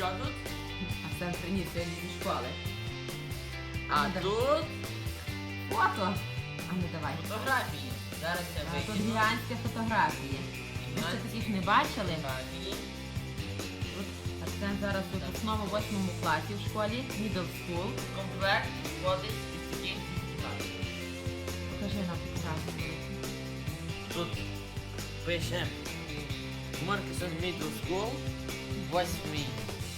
що тут? А це приніс сьогодні зі школи. А Ну, да. тут Фото. А ну давай. фотографії. Зараз я А, Тут викину. гігантські фотографії. Ви ще таких не бачили? Фотографії. От Арсен зараз у основному восьмому класі в школі, middle school. Комплект входить із таких фотографій. Покажи нам фотографію. Тут пише Моркесон Middle School, 8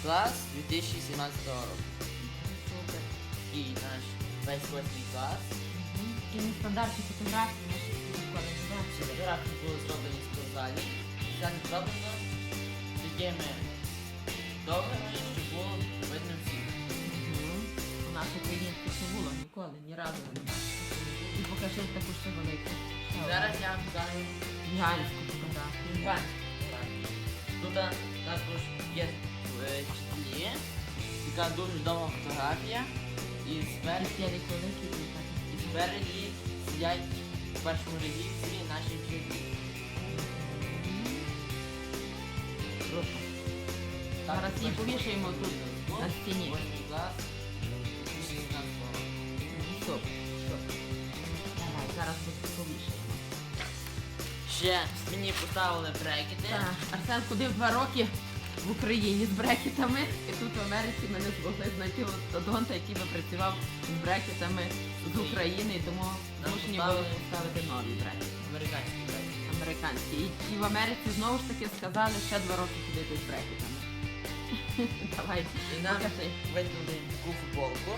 клас 2017 року. Супер. І наш весь 8 клас. Такі нестандартні фотографії наші. Фотографії були зроблені в спортзалі. Це зроблено такими довгими, щоб було видно всіх. Мгм. У нас Україні не було ніколи, ні разу не. І покажи таку ще велику. Зараз я вам покажу гігантську фотографію. Тут також є е, вчителі, така дуже довга фотографія. І спереді і спереді сидять в першому ряді всі наші вчителі. Зараз її повішаємо тут, на стіні. Восьмий клас. 16 року. Супер, супер. Давай, зараз повішаємо. Ще мені поставили брекети. Так, Арсен ходив два роки в Україні з брекетами, і тут в Америці ми не змогли знайти одонта, який би працював з брекетами з України, і тому Нам змушені були поставити нові брекети. Американські брекети. Американські. І, і в Америці знову ж таки сказали ще два роки ходити з брекетами. Давай, І нам покажи. видали таку футболку.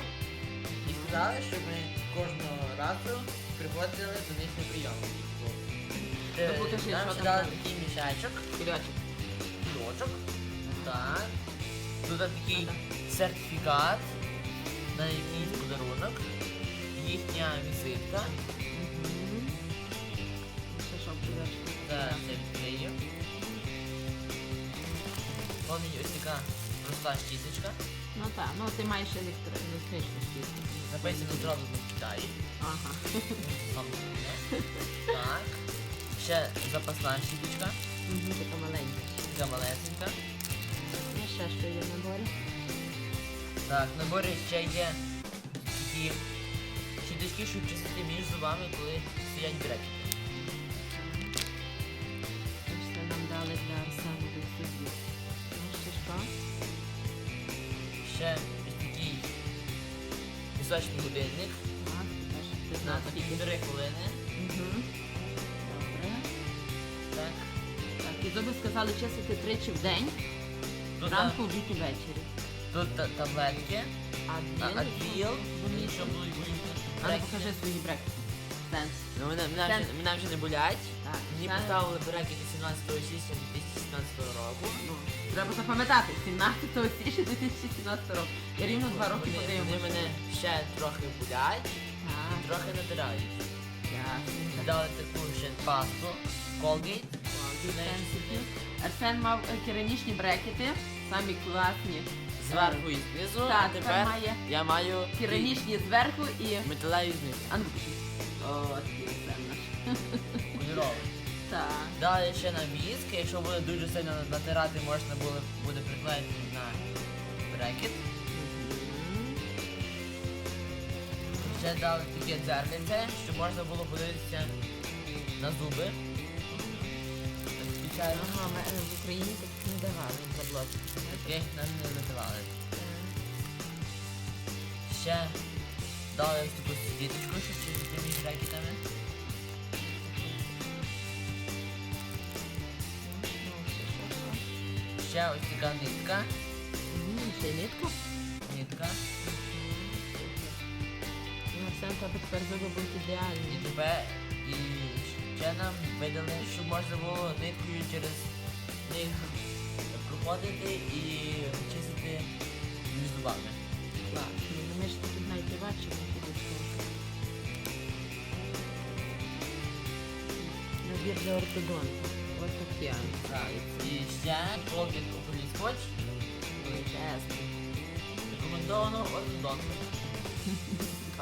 І сказали, щоб ми кожного разу приходили до них на прийом. Е, Ну, покажи, Нам що там дали далі. такий мішечок. Кульочок. кульочок. Так. Тут такий сертифікат на якийсь подарунок. Їхня візитка. Мгм. Ще що в кульочку? Зараз я відкрию. Ось така проста щіточка. Ну так, ну ти маєш електричну щітку. Написано зроблено в Китаї. Ага. Так. Ще запасна щіточка. Мгм, Така маленька. Така малесенька. Ще що є в наборі. Так, в наборі ще є такі щіточки, щоб чистити між зубами, коли стоять брекети. Це нам дали для Арсенових зубів. Ну, ще що? Ще ось такий пісочний годинник Так, теж на 15 півтори хвилини. Угу. Добре. Так. Так, і зуби сказали чистити тричі в день, Тут, зранку, обід і ввечері. тут та- таблетки, А а, що будуть. А ну покажи свої брекети. Сенс. Ну, мене, мене, вже, мене вже не болять. Так, Мені поставили брекети 17 січня 2017 року. Ну, треба запам'ятати, 17 січня 2017 року. Я рівно два роки вони, ходив. вони мене ще трохи болять Так, трохи натирають. Дали таку ще пасту, Colgate. Арсен мав е, керамічні брекети, самі класні. Зверху і знизу, Так, а тепер тепер має я маю Керамічні зверху і. металеві знизу. А ну покажи. О, такий Арсен наш. Кольоровий. Так. Далі ще на віск, якщо буде дуже сильно натирати, можна буде, буде приклеїти на брекет. Ще дали таке дзеркальце, щоб можна було подивитися на зуби. Спеціально. Ага, ми, е, в Україні так не давали заблоки. Таких нам не надавали. Ще дали таку світочку, щоб чистити між брекетами. Ще ось така нитка. Ще нитка. Нитка. Тебе тепер зуби будуть І ідеальні. тепер і ще нам видали, щоб можна було ниткою через них проходити і чистити між зубами. Класно. Ну, ми ж тут не бачимо. Набір для ортодонту. Ось таке. Так. І ще Colgate Oculus Scotch Величезний. рекомендовано ортодонту.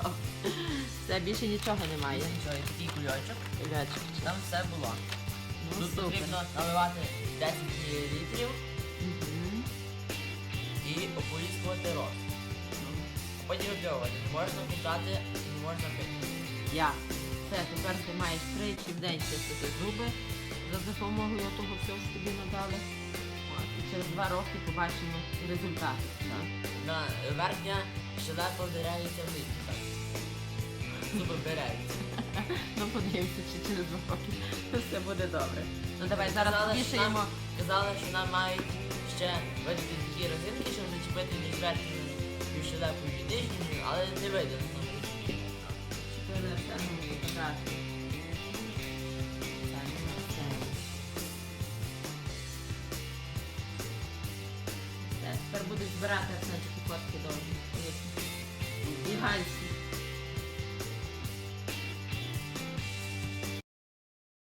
Це більше нічого немає. Що, і такий кульочок. Кульочок. Там все було. Ну, Тут супер. потрібно наливати 10 мл Мгм. ополіскувати рот. А потім. Не можна кусати, не можна пити. Я. Все, тепер ти маєш тричі в день чистити зуби за допомогою того всього, що тобі надали. От, і через два роки побачимо результати. Так? На верхня щелепа вдирається влітку. Так. Вдираються. Ну подивимося, чи через два роки все буде добре. Ну давай зараз Казали, що нам- Казали, що нам мають ще видати такі розинки, щоб зачепити між верхньою щелепою і нижньою, але не видно. Все, тепер будеш збирати Арсенчики фотки довгі. І гальські.